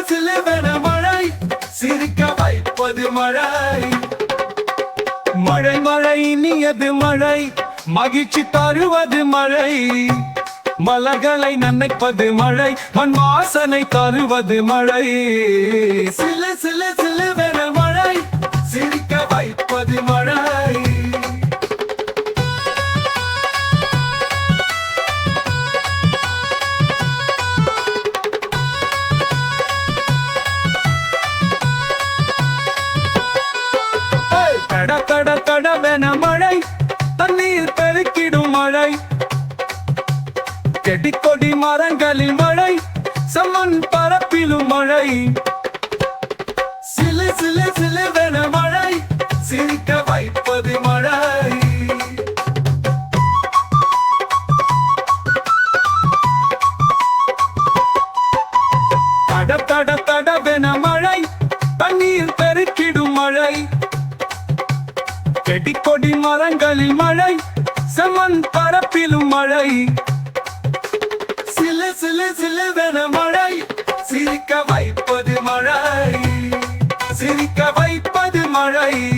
சிலுவென மழை சிரிக்க வைப்பது மழை. மழை மழை இனியது மழை மகிழ்ச்சி தருவது மழை. மலர்களை நனைப்பது மழை மண் வாசனை தருவது மழை. சில சில சிலுவென செடி கொடி மரங்களில் மழை சம்மன் பரப்பிலும் மழை. சிலு சிலு சிலுவென மழை சிரிக்க வைப்பது மழை. தட தட தடவென மழை தண்ணீர் பெருக்கிடும் மழை. செடி கொடி மரங்களில் மழை செம்மண் பரப்பிலும் மழை. சிலு சிலுவென மழை. சிரிக்க வைப்பது மழை. சிரிக்க வைப்பது மழை.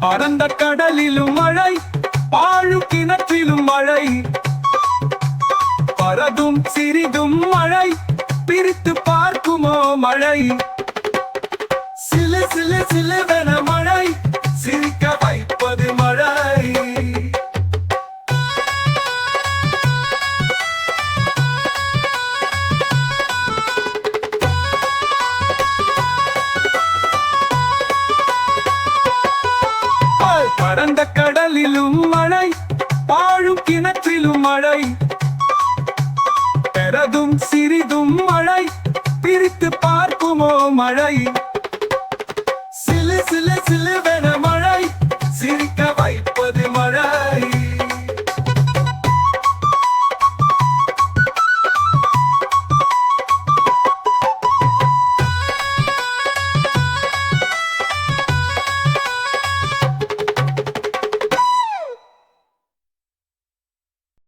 பரந்த கடலிலும் மழை பாழும் கிணற்றிலும் மழை. பரதும் சிறிதும் பிரித்து பார்க்குமோ மழை? சிலு சிலு சிலுவென மழை. சிரிக்க வைப்பது மழை. பறந்த கடலிலும் மழை. பாழும் கிணற்றிலும் மழை. பெறதும் சிறிதும் மழை. பிரித்து பார்க்குமோ மழை? சிலு சிலு சிலுவென மழை. சிரிக்க